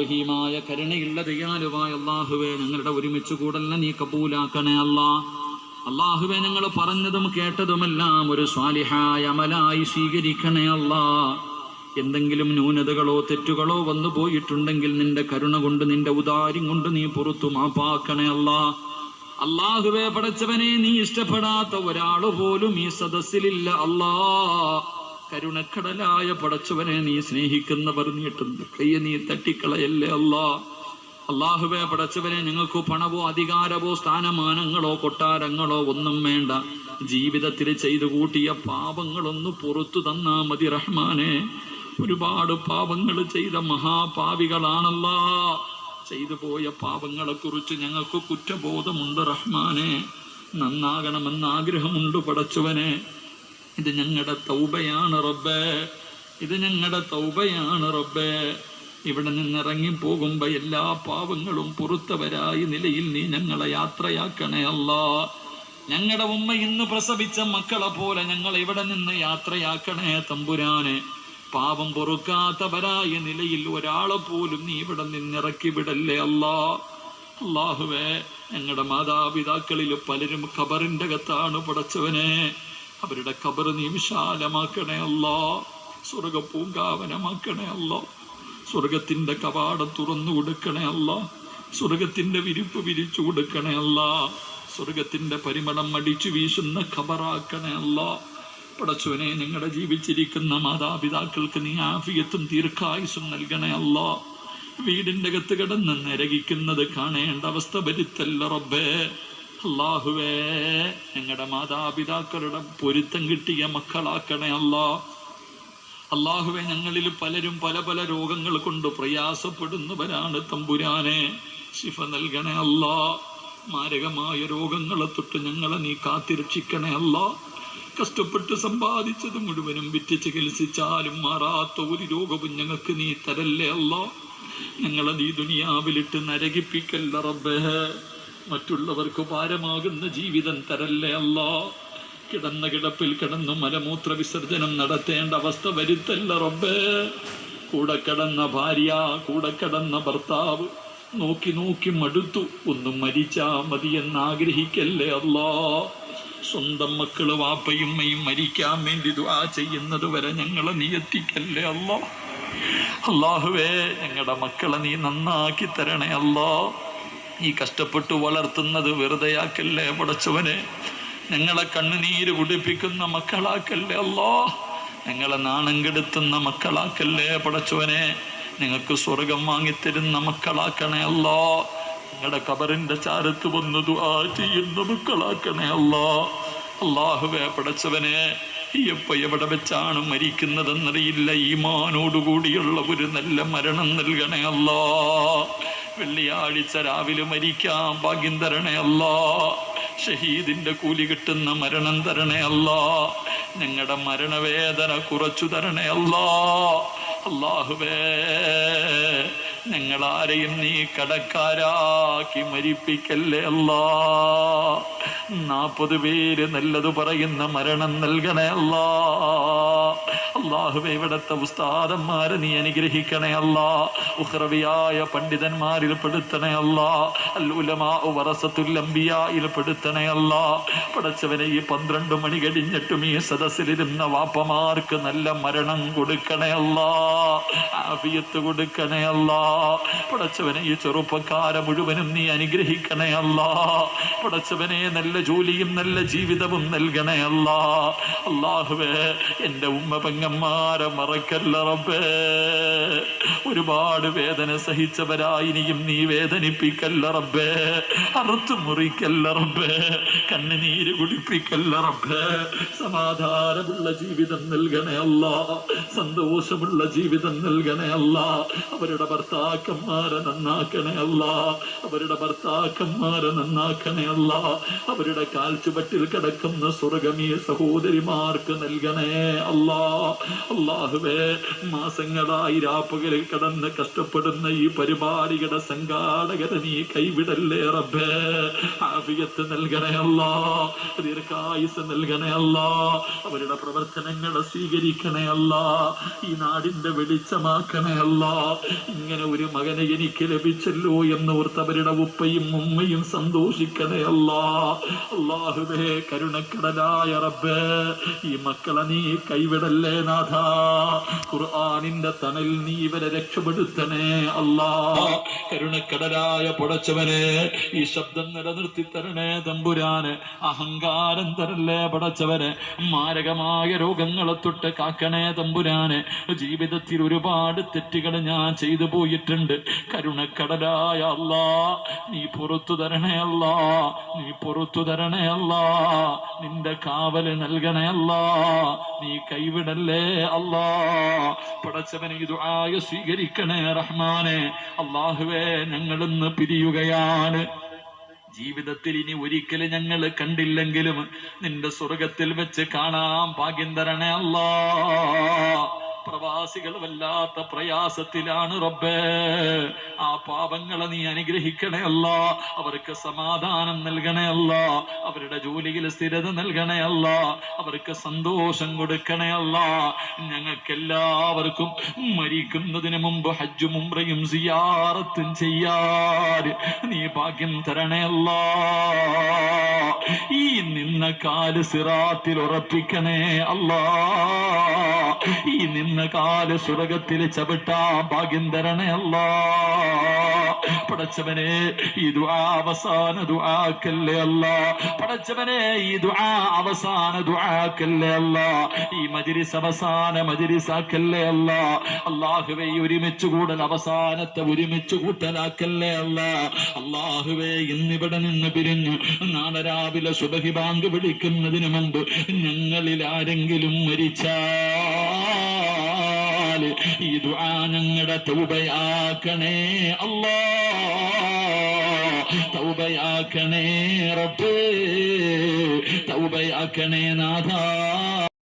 റഹീമായ കരുണയുള്ള ദയാലുവായ അള്ളാഹുവെ ഞങ്ങളുടെ ഒരുമിച്ച് കൂടല്ല നീ കബൂലാക്കണേ അല്ലാ. അള്ളാഹുവെ ഞങ്ങൾ പറഞ്ഞതും കേട്ടതുമെല്ലാം ഒരു സ്വാലിഹായ അമലായി സ്വീകരിക്കണേ അല്ലാ. എന്തെങ്കിലും ന്യൂനതകളോ തെറ്റുകളോ വന്നു പോയിട്ടുണ്ടെങ്കിൽ നിന്റെ കരുണ കൊണ്ട് നിന്റെ ഉദാര്യം കൊണ്ട് നീ പുറത്തു മാപ്പാക്കണേ അല്ലാ. അള്ളാഹുവെ പടച്ചവനെ നീ ഇഷ്ടപ്പെടാത്ത ഒരാൾ പോലും ഈ സദസ്സിലില്ല അല്ലാ. കരുണക്കടലായ പടച്ചവനെ നീ സ്നേഹിക്കുന്നവർ നീട്ടുന്നു. കയ്യെ നീ തട്ടിക്കളയല്ലേ അല്ലാ? അള്ളാഹുവെ പടച്ചവനെ ഞങ്ങൾക്ക് പണവോ അധികാരമോ സ്ഥാനമാനങ്ങളോ കൊട്ടാരങ്ങളോ ഒന്നും വേണ്ട. ജീവിതത്തിൽ ചെയ്തു കൂട്ടിയ പാപങ്ങളൊന്ന് പുറത്തു തന്നാ മതി റഹ്മാനെ. ഒരുപാട് പാപങ്ങൾ ചെയ്ത മഹാപാവികളാണല്ലാ. ചെയ്തു പോയ പാപങ്ങളെ കുറിച്ച് ഞങ്ങൾക്ക് കുറ്റബോധമുണ്ട് റഹ്മാനെ. നന്നാകണമെന്ന് ആഗ്രഹമുണ്ട് പടച്ചവനെ. ഇത് ഞങ്ങളുടെ തൗബയാണ് റബ്ബേ. ഇത് ഞങ്ങളുടെ തൗബയാണ് റബ്ബേ. ഇവിടെ നിന്നിറങ്ങി പോകുമ്പോ എല്ലാ പാവങ്ങളും പുറത്തവരായി നിലയിൽ നീ ഞങ്ങളെ യാത്രയാക്കണേ അല്ല. ഞങ്ങളുടെ ഉമ്മ ഇന്ന് പ്രസവിച്ച മക്കളെ പോലെ ഞങ്ങൾ ഇവിടെ നിന്ന് യാത്രയാക്കണേ തമ്പുരാനെ. പാവം പൊറുക്കാത്തവരായ നിലയിൽ ഒരാളെ പോലും നീ ഇവിടെ നിന്നിറക്കി വിടല്ലേ അല്ലാ. അള്ളാഹുവേ ഞങ്ങളുടെ മാതാപിതാക്കളിൽ പലരും ഖബറിന്റെ അകത്താണ് പടച്ചവനെ. അവരുടെ ഖബർ നീ വിശാലമാക്കണേ അല്ലോ. സ്വർഗ പൂങ്കാവനമാക്കണേ അല്ലോ. സ്വർഗത്തിന്റെ കവാടം തുറന്നു കൊടുക്കണേ അല്ല. സ്വർഗത്തിന്റെ വിരിപ്പ് വിരിച്ചു കൊടുക്കണേ അല്ല. സ്വർഗത്തിന്റെ പരിമളം അടിച്ചു വീശുന്ന ഖബറാക്കണേ അല്ല. പടച്ചുവനെ നിങ്ങളുടെ ജീവിച്ചിരിക്കുന്ന മാതാപിതാക്കൾക്ക് നീ ആഫിയത്തും ദീർഘായുസും നൽകണേ അല്ല. വീടിന്റെ അകത്ത് കിടന്ന് നരകിക്കുന്നത് കാണേണ്ട അവസ്ഥ വരുത്തല്ല റബ്ബേ. അള്ളാഹുവേ ഞങ്ങളുടെ മാതാപിതാക്കളുടെ പൊരുത്തം കിട്ടിയ മക്കളാക്കണേ അല്ലാ. അള്ളാഹുവെ ഞങ്ങളിൽ പലരും പല പല രോഗങ്ങൾ കൊണ്ട് പ്രയാസപ്പെടുന്നവരാണ് തമ്പുരാനെ. ശിഫ നൽകണേ അല്ലാ. മാരകമായ രോഗങ്ങളെ തൊട്ട് ഞങ്ങളെ നീ കാത്തിരക്ഷിക്കണേ അല്ലാ. കഷ്ടപ്പെട്ട് സമ്പാദിച്ചത് മുഴുവനും വിറ്റ് ചികിത്സിച്ചാലും മാറാത്ത ഒരു രോഗവും ഞങ്ങൾക്ക് നീ തരല്ലേ അല്ല. ഞങ്ങളെ നീ ദുനിയാവിലിട്ട് നരകിപ്പിക്കല്ല റബ്ബേ. മറ്റുള്ളവർക്ക് ഭാരമാകുന്ന ജീവിതം തരല്ലേ അല്ല? കിടന്ന കിടപ്പിൽ കിടന്നു മലമൂത്ര വിസർജനം നടത്തേണ്ട അവസ്ഥ വരുത്തല്ല റബ്ബേ. കൂടെ കിടന്ന ഭാര്യ കൂടെ കിടന്ന ഭർത്താവ് നോക്കി നോക്കി മടുത്തു. ഒന്നും മരിച്ചാ മതി എന്ന് ആഗ്രഹിക്കല്ലേ അല്ലോ? സ്വന്തം മക്കൾ വാപ്പയുമ്മയും മരിക്കാൻ വേണ്ടി ദുആ ചെയ്യുന്നത് വരെ ഞങ്ങളെ നീ എത്തിക്കല്ലേ അല്ലോ? അള്ളാഹുവേ ഞങ്ങളുടെ മക്കളെ നീ നന്നാക്കി തരണേ അല്ലാ. ഈ കഷ്ടപ്പെട്ട് വളർത്തുന്നത് വെറുതെയാക്കല്ലേ പടച്ചവനെ? ഞങ്ങളെ കണ്ണുനീര് കുടിപ്പിക്കുന്ന മക്കളാക്കല്ലേ അല്ലോ? ഞങ്ങളെ നാണം കെടുത്തുന്ന മക്കളാക്കല്ലേ പടച്ചവനെ? നിങ്ങൾക്ക് സ്വർഗം വാങ്ങിത്തരുന്ന മക്കളാക്കണേ അല്ലോ. ഞങ്ങളുടെ കബറിന്റെ ചാരത്ത് വന്ന് ദുആ ചെയ്യുന്ന മക്കളാക്കണേ അല്ലോ. അള്ളാഹുവേ പടച്ചവനെ എപ്പോ എവിടെ വെച്ചാണ് മരിക്കുന്നതെന്നറിയില്ല. ഈമാനോടുകൂടിയുള്ള ഒരു നല്ല മരണം നൽകണേ അല്ലോ. വെള്ളിയാഴ്ച രാവിലെ മരിക്കാം. ഭാഗ്യം തരണേ അല്ല. ഷഹീദിന്റെ കൂലി കിട്ടുന്ന മരണം തരണേ അല്ലാ. ഞങ്ങളുടെ മരണവേദന കുറച്ചു തരണേ അല്ലാ. അള്ളാഹുവേ ഞങ്ങളാരെയും നീ കടക്കാരാക്കി മരിപ്പിക്കല്ലേ അല്ലാ. നാൽപ്പത് പേര് നല്ലത് പറയുന്ന മരണം നൽകണേ അല്ലാ. അള്ളാഹുവെ ഇവിടത്തെ ഉസ്താദന്മാരെ നീ അനുഗ്രഹിക്കണേ അല്ലാ. ഉഹ്റവിയായ പണ്ഡിതന്മാരിൽ പെടുത്തണേ അല്ലാ. പെടുത്തണേ അല്ലാ. പടച്ചവനെ ഈ പന്ത്രണ്ട് മണി കഴിഞ്ഞിട്ടും ഈ സദസ്സിലിരുന്ന വാപ്പമാർക്ക് നല്ല മരണം കൊടുക്കണേ അല്ലാ. ആഫിയത്ത് കൊടുക്കണേ അല്ലാ. പടച്ചവനെ ഈ ചെറുപ്പക്കാരെ മുഴുവനും നീ അനുഗ്രഹിക്കണേ അല്ലാ. പടച്ചവനെ നല്ല ജോലിയും നല്ല ജീവിതവും നൽകണേ അല്ലാ. അല്ലാഹുവേ എന്റെ ഉമ്മ പെങ്ങന്മാരെ മറക്കല്ല റബ്ബേ. ഒരുപാട് വേദന സഹിച്ചവരായിനിയും നീ വേദനിപ്പിക്കല്ല റബ്ബേ. അറുത്തു മുറിക്കല്ല റബ്ബേ. കണ്ണുനീര് കുടിപ്പിക്കല്ല റബ്ബേ. സമാധാനമുള്ള ജീവിതം നൽകണേ അല്ല. സന്തോഷമുള്ള ജീവിതം നൽകണേ അല്ല. അവരുടെ ഭർത്താക്കന്മാരെ നന്നാക്കണേ അല്ല. അവരുടെ ഭർത്താക്കന്മാരെ നന്നാക്കണേ അല്ല. അവരുടെ കാൽച്ചുവട്ടിൽ കിടക്കുന്ന സ്വർഗമീയ സഹോദരിമാർക്ക് നൽകണേ. അല്ല അല്ലാ അള്ളാഹുവേ മാസങ്ങളായി രാപ്പകലിൽ കടന്ന് കഷ്ടപ്പെടുന്ന ഈ പരിപാടിയുടെ സംഘാടകരെ നീ കൈവിടല്ലേ റബ്ബേ. ആഫിയത്ത് നൽകണേ അല്ലാ ദീർഘായുസ് നൽകണേ അല്ലാ അവരുടെ പ്രവർത്തനങ്ങളെ സ്വീകരിക്കണേ അല്ലാ ഈ നാടിന്റെ വെളിച്ചമാക്കണേ അല്ലാ. ഇങ്ങനെ ഒരു മകനെ എനിക്ക് ലഭിച്ചല്ലോ എന്നോർത്ത് അവരുടെ ഉപ്പയും ഉമ്മയും സന്തോഷിക്കണേ അല്ലാ. അള്ളാഹുവേ കരുണക്കടലായ റബ്ബേ ഈ മക്കളെ നീ കൈവിടല്ലേ നാഥ? ഖുർആനിന്റെ തണൽ നീ ഇവരെ രക്ഷപ്പെടുത്തണേ അല്ലാ. കരുണക്കടലായ പടച്ചവനെ ഈ ശബ്ദം നിലനിർത്തി തരണേ തമ്പുരാന്. അഹങ്കാരം തരല്ലേ പടച്ചവനെ? മാരകമായ രോഗങ്ങളെ തൊട്ട് കാക്കണേ തമ്പുരാന്. ജീവിതത്തിൽ ഒരുപാട് തെറ്റുകൾ ഞാൻ ചെയ്തു പോയിട്ടുണ്ട്. കരുണക്കടലായ അല്ലാ നീ പുറത്തു തരണേ അല്ലാ. നീ പുറത്തു തരണേ അല്ല. നിന്റെ കാവൽ നൽകണേ അല്ല. നീ കൈവിടല്ലേ അല്ലാ. പടച്ചവനെ ഇത് ആയ സ്വീകരിക്കണേ റഹ്മാനെ. അള്ളാഹുവേ ഞങ്ങളിന്ന് പിരിയുകയാണ്. ജീവിതത്തിൽ ഇനി ഒരിക്കലും ഞങ്ങൾ കണ്ടില്ലെങ്കിലും നിന്റെ സ്വർഗത്തിൽ വെച്ച് കാണാം ഭാഗ്യം തരണേ അല്ലാ. പ്രവാസികൾ വല്ലാത്ത പ്രയാസത്തിലാണ് റബ്ബേ. ആ പാപങ്ങളെ നീ അനുഗ്രഹിക്കണേ അല്ല. അവർക്ക് സമാധാനം നൽകണേ അല്ല. അവരുടെ ജോലിയിൽ സ്ഥിരത നൽകണേ അല്ല. അവർക്ക് സന്തോഷം കൊടുക്കണേ അല്ല. ഞങ്ങൾക്കെല്ലാവർക്കും മരിക്കുന്നതിന് മുമ്പ് ഹജ്ജും ഉംറയും സിയാറത്തും ചെയ്യാൻ നീ ഭാഗ്യം തരണേ അല്ല. ഈ നിന്ന കാൽ സിറാത്തിൽ ഉറപ്പിക്കണേ അല്ല. ഈ നിന്ന കാൽ സ്വർഗത്തിൽ ചവിട്ടാ ഭാഗ്യം തരണേ അല്ലാ? പടച്ചവനെ ഈ ദുആ അവസാന ദുആക്കല്ലേ അല്ല? പടച്ചവനെ ഈ ദുആ അവസാന ദുആക്കല്ലേ അല്ല? ഈ മജ്ലിസ് അവസാന മജ്ലിസാക്കല്ലേ അല്ല? അല്ലാഹുവേ ഒരുമിച്ച് കൂടൽ അവസാനത്തെ ഒരുമിച്ച് കൂട്ടലാക്കല്ലേ അല്ല? അള്ളാഹുവെ ഇന്നിവിടെ നിന്ന് പിരിഞ്ഞു നാളെ രാവിലെ സുബഹി ബാങ്ക് വിളിക്കുന്നതിന് മുമ്പ് ഞങ്ങളിൽ ആരെങ്കിലും മരിച്ചാൽ ഈ ദുആ ഞങ്ങളുടെ തൗബയാക്കണേ അല്ലാ. തൗബയാക്കണേ റബ്ബേ. തൗബയാക്കണേ നാഥാ.